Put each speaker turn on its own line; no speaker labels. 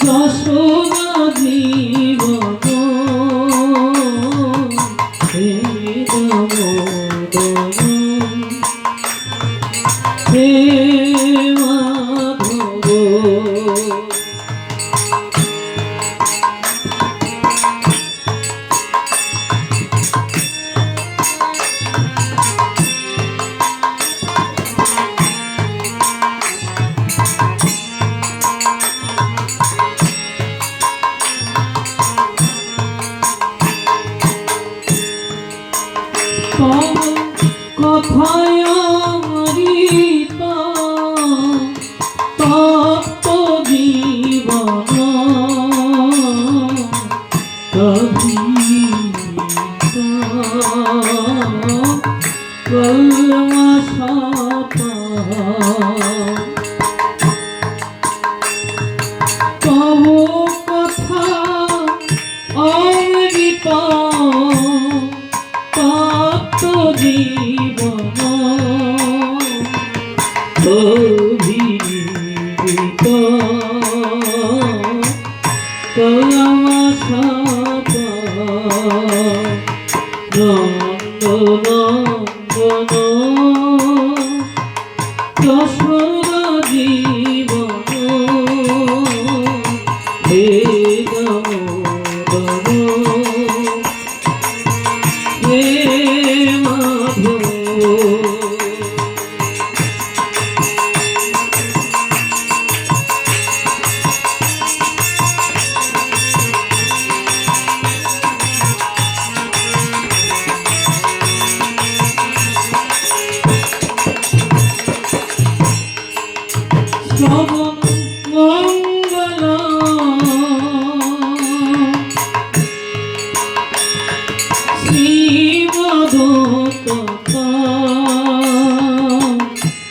যশোদা অমৃত তপ্ত জীবন অভিত তমাশাপ নন্দ নন্দ তস্মা Oh,